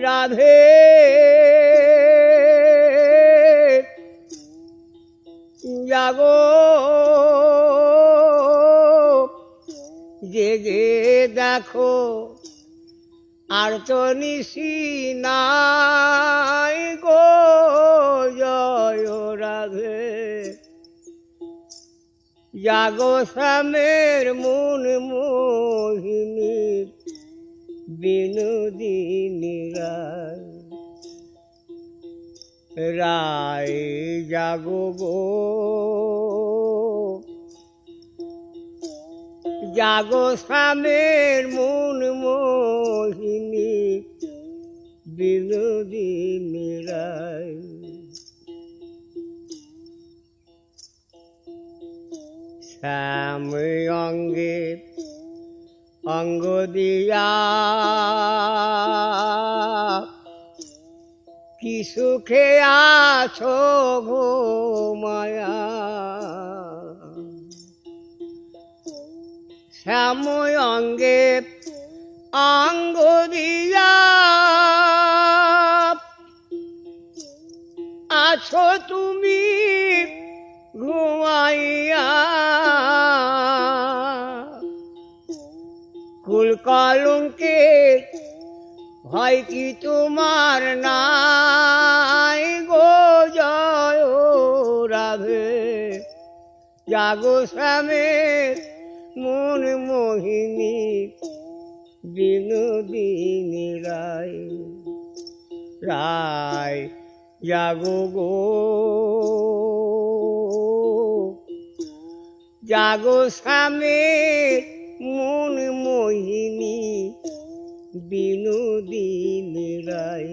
রাধে। জাগো। জেগে দেখো, আর তো নিশি নাই গো। জয় রাধে। জাগো শ্যামের মন মোহিনী বিনোদিনী রায় রায় জাগো গো। জাগো শ্যামের মন মোহিনী বিনোদিনী রায় শ্যাম অঙ্গে অঙ্গ দিয়া। কি সুখে আছো গো মায়া। শ্যাম অঙ্গে অঙ্গ দিয়া। আছো তুমি কুল কলঙ্কে ভয় কি তোমার নাই গো জয় রাধে? জাগো শ্যামের মন মোহিনী বিনোদিনী রায়। রায়, জাগো গো। জাগো স্বামীর মন মোহিনী বিনোদিনী রায়।